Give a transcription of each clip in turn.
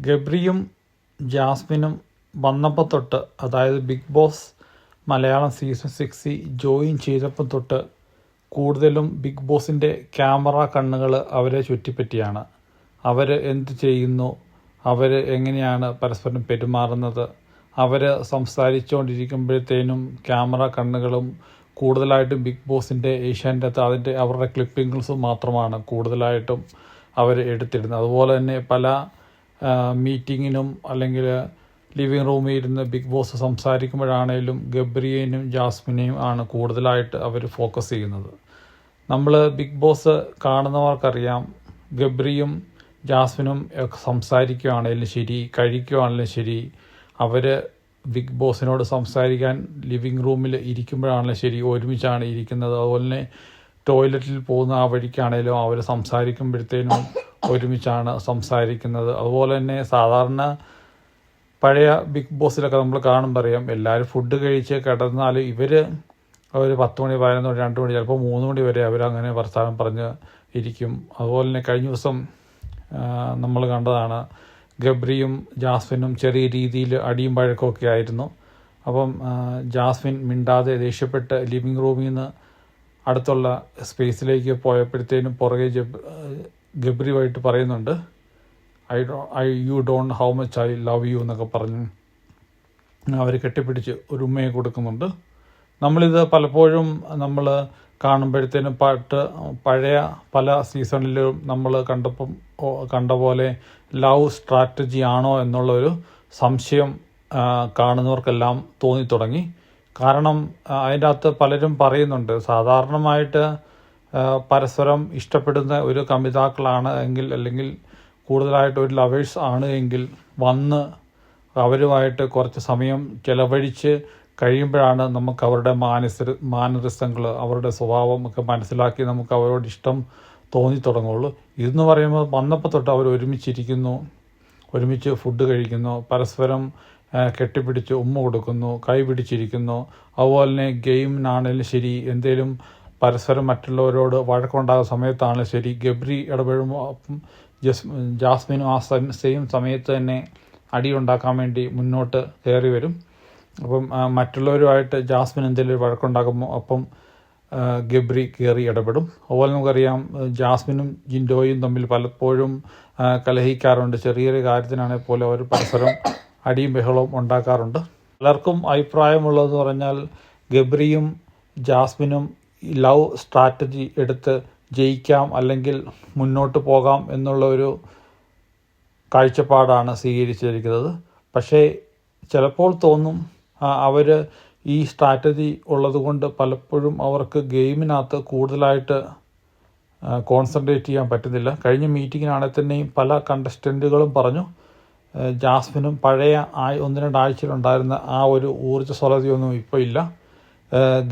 ഗബ്രിയും ജാസ്മിനും വന്നപ്പോൾ തൊട്ട് അതായത് ബിഗ് ബോസ് മലയാളം സീസൺ സിക്സിൽ ജോയിൻ ചെയ്തപ്പോൾ തൊട്ട് കൂടുതലും ബിഗ് ബോസിന്റെ ക്യാമറ കണ്ണുകൾ അവരെ ചുറ്റിപ്പറ്റിയാണ്. അവർ എന്ത് ചെയ്യുന്നു? അവർ എങ്ങനെയാണ് പരസ്പരം പെരുമാറുന്നത്? അവർ സംസാരിച്ചുകൊണ്ടിരിക്കുമ്പോഴത്തേനും ക്യാമറ കണ്ണുകളും കൂടുതലായിട്ടും ബിഗ് ബോസിന്റെ ഏഷ്യാന്റെ അകത്ത് അതിന്റെ അവരുടെ ക്ലിപ്പിങ്സും മാത്രമാണ് കൂടുതലായിട്ടും അവർ എടുത്തിരുന്നത് അതുപോലെ തന്നെ പല മീറ്റിങ്ങിനും അല്ലെങ്കിൽ ലിവിങ് റൂമിൽ ഇരുന്ന് ബിഗ് ബോസ് സംസാരിക്കുമ്പോഴാണേലും ഗബ്രിയേനും ജാസ്മിനെയും ആണ് കൂടുതലായിട്ട് അവർ ഫോക്കസ് ചെയ്യുന്നത്. നമ്മൾ ബിഗ് ബോസ് കാണുന്നവർക്കറിയാം ഗബ്രിയും ജാസ്മിനും ഒക്കെ സംസാരിക്കുകയാണെങ്കിലും ശരി കഴിക്കുകയാണെങ്കിലും ശരി അവർ ബിഗ് ബോസിനോട് സംസാരിക്കാൻ ലിവിങ് റൂമിൽ ഇരിക്കുമ്പോഴാണെങ്കിലും ശരി ഒരുമിച്ചാണ് ഇരിക്കുന്നത്. അതുപോലെ തന്നെ ടോയ്ലറ്റിൽ പോകുന്ന ആ വഴിക്കാണേലും അവർ സംസാരിക്കുമ്പോഴത്തേനും ഒരുമിച്ചാണ് സംസാരിക്കുന്നത്. അതുപോലെ തന്നെ സാധാരണ പഴയ ബിഗ് ബോസിലൊക്കെ നമ്മൾ കാണുമ്പോൾ അറിയാം എല്ലാവരും ഫുഡ് കഴിച്ച് കിടന്നാൽ ഇവർ അവർ പത്ത് മണി പതിനൊന്ന് മണി രണ്ട് മണി ചിലപ്പോൾ മൂന്ന് മണി വരെ അവരങ്ങനെ വർത്തമാനം പറഞ്ഞ് ഇരിക്കും. അതുപോലെ തന്നെ കഴിഞ്ഞ ദിവസം നമ്മൾ കണ്ടതാണ് ഗബ്രിയും ജാസ്മിനും ചെറിയ രീതിയിൽ അടിയും പഴക്കമൊക്കെ ആയിരുന്നു. അപ്പം ജാസ്മിൻ മിണ്ടാതെ ദേഷ്യപ്പെട്ട് ലിവിങ് റൂമിൽ നിന്ന് അടുത്തുള്ള സ്പേസിലേക്ക് പോയപ്പോഴത്തേനും പുറകെ ഗബ്രിയുമായിട്ട് പറയുന്നുണ്ട് I do I you don't how much I love you എന്നൊക്കെ പറഞ്ഞ് അവർ കെട്ടിപ്പിടിച്ച് ഒരു ഉമ്മയെ കൊടുക്കുന്നുണ്ട്. നമ്മളിത് പലപ്പോഴും നമ്മൾ കാണുമ്പോഴത്തേനും പാട്ട് പഴയ പല സീസണിലും നമ്മൾ കണ്ടപ്പോൾ കണ്ട പോലെ ലവ് സ്ട്രാറ്റജി ആണോ എന്നുള്ളൊരു സംശയം കാണുന്നവർക്കെല്ലാം തോന്നി തുടങ്ങി കാരണം അതിന്റെ അകത്ത് പലരും പറയുന്നുണ്ട് സാധാരണമായിട്ട് പരസ്പരം ഇഷ്ടപ്പെടുന്ന ഒരു കമിതാക്കളാണ് എങ്കിൽ അല്ലെങ്കിൽ കൂടുതലായിട്ട് ഒരു ലവേഴ്സ് ആണ് എങ്കിൽ വന്ന് അവരുമായിട്ട് കുറച്ച് സമയം ചെലവഴിച്ച് കഴിയുമ്പോഴാണ് നമുക്ക് അവരുടെ മാനസ മാനറിസങ്ങൾ അവരുടെ സ്വഭാവം ഒക്കെ മനസ്സിലാക്കി നമുക്ക് അവരോട് ഇഷ്ടം തോന്നി ഇതെന്ന് പറയുമ്പോൾ വന്നപ്പോൾ തൊട്ട് അവർ ഒരുമിച്ചിരിക്കുന്നു ഒരുമിച്ച് ഫുഡ് കഴിക്കുന്നു പരസ്പരം കെട്ടിപ്പിടിച്ച് ഉമ്മ കൊടുക്കുന്നു കൈ പിടിച്ചിരിക്കുന്നു അതുപോലെ തന്നെ ഗെയിമിനാണേലും ശരി എന്തേലും പരസ്പരം മറ്റുള്ളവരോട് വഴക്കമുണ്ടാകുന്ന സമയത്താണെങ്കിലും ശരി. ഗബ്രി ഇടപെടുമ്പോൾ അപ്പം ജസ് ജാസ്മിനും ആ സെയിം സമയത്ത് തന്നെ അടി ഉണ്ടാക്കാൻ വേണ്ടി മുന്നോട്ട് കയറി വരും. അപ്പം മറ്റുള്ളവരുമായിട്ട് ജാസ്മിൻ എന്തെങ്കിലും വഴക്കുണ്ടാക്കുമ്പോൾ അപ്പം ഗബ്രി കയറി ഇടപെടും. അതുപോലെ നമുക്കറിയാം ജാസ്മിനും ജിൻഡോയും തമ്മിൽ പലപ്പോഴും കലഹിക്കാറുണ്ട്. ചെറിയൊരു ചെറിയ കാര്യത്തിനാണെങ്കിൽ പോലും അവർ പരസ്പരം അടിയും ബഹളവും ഉണ്ടാക്കാറുണ്ട്. പലർക്കും അഭിപ്രായമുള്ളതെന്ന് പറഞ്ഞാൽ ഗബ്രിയും ജാസ്മിനും ലവ് സ്ട്രാറ്റജി എടുത്ത് ജയിക്കാം അല്ലെങ്കിൽ മുന്നോട്ട് പോകാം എന്നുള്ള ഒരു കാഴ്ചപ്പാടാണ് സ്വീകരിച്ചിരിക്കുന്നത്. പക്ഷേ ചിലപ്പോൾ തോന്നും അവർ ഈ സ്ട്രാറ്റജി ഉള്ളതുകൊണ്ട് പലപ്പോഴും അവർക്ക് ഗെയിമിനകത്ത് കൂടുതലായിട്ട് കോൺസെൻട്രേറ്റ് ചെയ്യാൻ പറ്റുന്നില്ല. കഴിഞ്ഞ മീറ്റിങ്ങിനാണെങ്കിൽ തന്നെയും പല കണ്ടസ്റ്റന്റുകളും പറഞ്ഞു ജാസ്മിനും പഴയ ആ ഒന്ന് രണ്ടാഴ്ചയിലുണ്ടായിരുന്ന ആ ഒരു ഊർജസ്വലതയൊന്നും ഇപ്പോൾ ഇല്ല.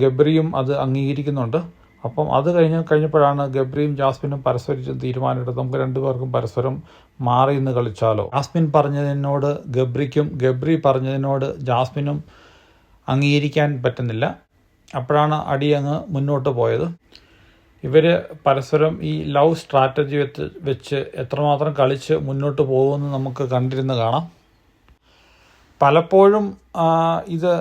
ഗബ്രിയും അത് അംഗീകരിക്കുന്നുണ്ട്. അപ്പം അത് കഴിഞ്ഞ് കഴിഞ്ഞപ്പോഴാണ് ഗബ്രിയും ജാസ്മിനും പരസ്പരം തീരുമാനമെടുത്ത് നമുക്ക് രണ്ടുപേർക്കും പരസ്പരം മാറി നിന്ന് കളിച്ചാലോ? ജാസ്മിൻ പറഞ്ഞതിനോട് ഗബ്രിക്കും ഗബ്രി പറഞ്ഞതിനോട് ജാസ്മിനും അംഗീകരിക്കാൻ പറ്റുന്നില്ല. അപ്പോഴാണ് അടി അങ്ങ് മുന്നോട്ട് പോയത്. ഇവർ പരസ്പരം ഈ ലവ് സ്ട്രാറ്റജി വെച്ച് വെച്ച് എത്രമാത്രം കളിച്ച് മുന്നോട്ട് പോകുമെന്ന് നമുക്ക് കണ്ടിരുന്ന് കാണാം. പലപ്പോഴും ഇത്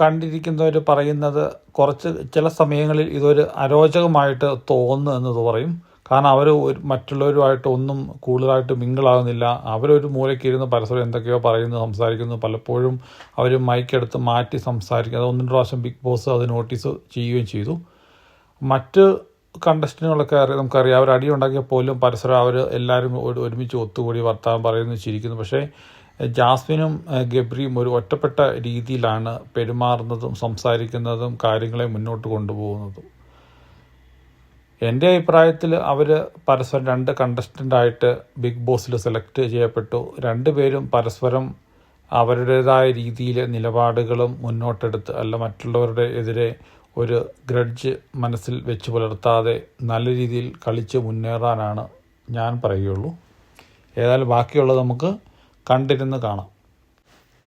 കണ്ടിരിക്കുന്നവർ പറയുന്നത് കുറച്ച് ചില സമയങ്ങളിൽ ഇതൊരു അരോചകമായിട്ട് തോന്നുന്നു എന്നത് പറയും. കാരണം അവർ മറ്റുള്ളവരുമായിട്ട് ഒന്നും കൂടുതലായിട്ട് മിങ്കിളാകുന്നില്ല. അവരൊരു മൂലയ്ക്ക് ഇരുന്ന് പരസ്പരം എന്തൊക്കെയോ പറയുന്നു സംസാരിക്കുന്നു. പലപ്പോഴും അവർ മൈക്കെടുത്ത് മാറ്റി സംസാരിക്കും. അത് ഒന്ന് രണ്ട് പ്രാവശ്യം ബിഗ് ബോസ് അത് നോട്ടീസ് ചെയ്യുകയും ചെയ്തു. മറ്റ് കണ്ടസ്റ്റന്റുകളൊക്കെ അറിയാം നമുക്കറിയാം. അവർ അടി പോലും പരസ്പരം അവർ എല്ലാവരും ഒരുമിച്ച് ഒത്തുകൂടി വർത്താനം പറയുന്നു ചിരിക്കുന്നു. പക്ഷേ ജാസ്മിനും ഗബ്രിയും ഒരു ഒറ്റപ്പെട്ട രീതിയിലാണ് പെരുമാറുന്നതും സംസാരിക്കുന്നതും കാര്യങ്ങളെ മുന്നോട്ട് കൊണ്ടുപോകുന്നതും. എന്റെ അഭിപ്രായത്തിൽ അവർ പരസ്പരം രണ്ട് കണ്ടസ്റ്റന്റായിട്ട് ബിഗ് ബോസിൽ സെലക്ട് ചെയ്യപ്പെട്ടു. രണ്ടുപേരും പരസ്പരം അവരുടേതായ രീതിയിൽ നിലപാടുകളും മുന്നോട്ടെടുത്ത് അല്ല മറ്റുള്ളവരുടെ എതിരെ ഒരു ഗ്രഡ്ജ് മനസ്സിൽ വെച്ച് പുലർത്താതെ നല്ല രീതിയിൽ കളിച്ച് മുന്നേറാനാണ് ഞാൻ പറയുകയുള്ളൂ ഏതായാലും ബാക്കിയുള്ളത് നമുക്ക് കണ്ടിരുന്ന് കാണാം.